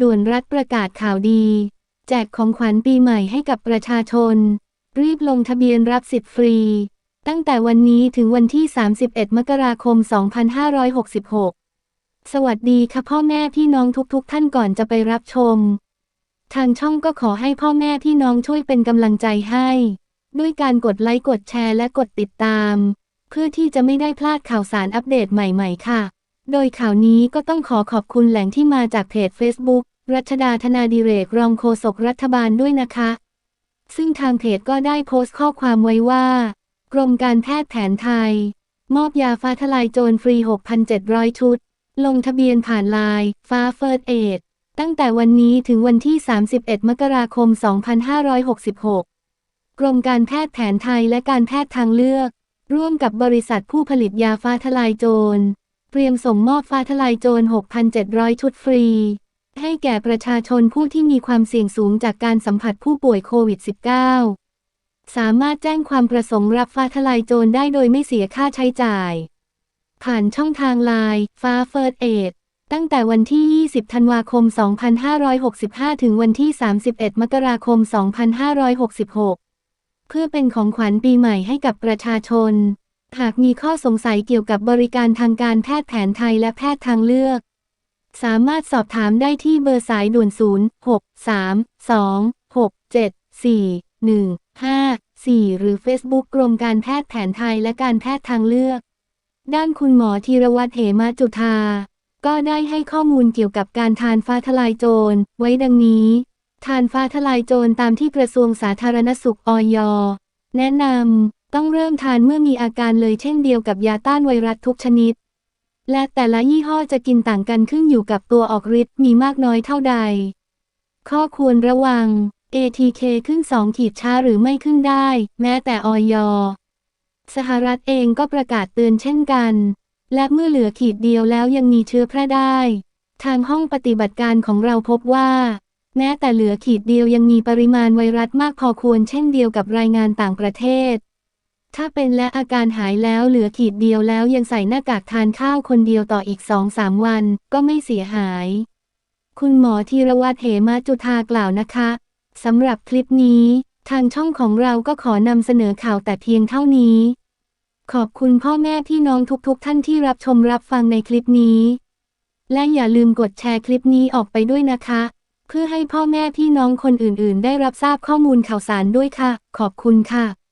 ด่วนรัฐประกาศข่าวดี แจกของขวัญปีใหม่ให้กับประชาชน รีบลงทะเบียนรับสิทธิ์ฟรี ตั้งแต่วันนี้ถึงวันที่ 31 มกราคม 2566 สวัสดีค่ะพ่อแม่พี่น้องทุกๆทท่านก่อนจะไปรับชม ทางช่องก็ขอให้พ่อแม่พี่น้องช่วยเป็นกำลังใจให้ ด้วยการกดไลค์กดแชร์และกดติดตาม เพื่อที่จะไม่ได้พลาดข่าวสารอัปเดตใหม่ ๆ ค่ะ โดยข่าวนี้ก็ต้องขอขอบคุณแหล่งที่มาจากเพจ Facebook รัชดาธนาดิเรกรองโฆษกรัฐบาลด้วยนะคะ ซึ่งทางเพจก็ได้โพสต์ข้อความไว้ว่า กรมการแพทย์แผนไทย มอบยาฟ้าทลายโจรฟรี 6,700 ชุด ลงทะเบียนผ่านไลน์ฟ้าเฟิร์สเอดตั้งแต่วันนี้ถึงวันที่ 31 มกราคม 2566 กรมการแพทย์แผนไทยและการแพทย์ทางเลือก ร่วมกับบริษัทผู้ผลิตยาฟ้าทลายโจร รียมส่งมอบฟ้าทลายโจร 6,700 ชุดฟรี ให้แก่ประชาชนผู้ที่มีความเสี่ยงสูงจากการสัมผัสผู้ป่วยโควิด -19 สามารถแจ้งความประสงค์รับฟ้าทลายโจรได้โดยไม่เสียค่าใช้จ่าย ผ่านช่องทางไลน์ฟ้าเฟิร์สเอดตั้งแต่วันที่ 20 ธันวาคม 2565 ถึงวันที่ 31 มกราคม 2566 เพื่อเป็นของขวัญปีใหม่ให้กับประชาชน หากมีข้อสงสัยเกี่ยวกับบริการทางการแพทย์แผนไทยและแพทย์ทางเลือก สามารถสอบถามได้ที่เบอร์สายด่วน 0 6 3 2 6 7 4 1 5 4 หรือ Facebook กรมการแพทย์แผนไทยและการแพทย์ทางเลือก ด้านคุณหมอธีรวัตรเหมจุธาก็ได้ให้ข้อมูลเกี่ยวกับการทานฟ้าทลายโจร ไว้ดังนี้ ทานฟ้าทลายโจรตามที่กระทรวงสาธารณสุขออยแนะนำ ต้องเริ่มทานเมื่อมีอาการเลยเช่นเดียวกับยาต้านไวรัสทุกชนิด และแต่ละยี่ห้อจะกินต่างกันขึ้นอยู่กับตัวออกฤทธิ์มีมากน้อยเท่าใด ข้อควรระวัง ATK ขึ้น 2 ขีดช้าหรือไม่ขึ้นได้ แม้แต่ออยสหรัฐเองก็ประกาศเตือนเช่นกัน และเมื่อเหลือขีดเดียวแล้วยังมีเชื้อแพร่ได้ ทางห้องปฏิบัติการของเราพบว่า แม้แต่เหลือขีดเดียวยังมีปริมาณไวรัสมากพอควรเช่นเดียวกับรายงานต่างประเทศ ถ้าเป็นและอาการหายแล้วเหลือขีดเดียวแล้วยังใส่หน้ากากทานข้าวคนเดียวต่ออีกสองสามวัน ก็ไม่เสียหาย คุณหมอธีรวัตรเหมาจุธากล่าวนะคะสำหรับคลิปนี้ ทางช่องของเราก็ขอนำเสนอข่าวแต่เพียงเท่านี้ ขอบคุณพ่อแม่พี่น้องทุกๆทท่านที่รับชมรับฟังในคลิปนี้ และอย่าลืมกดแชร์คลิปนี้ออกไปด้วยนะคะ เพื่อให้พ่อแม่พี่น้องคนอื่นๆ ได้รับทราบข้อมูลข่าวสารด้วยค่ะ ขอบคุณค่ะ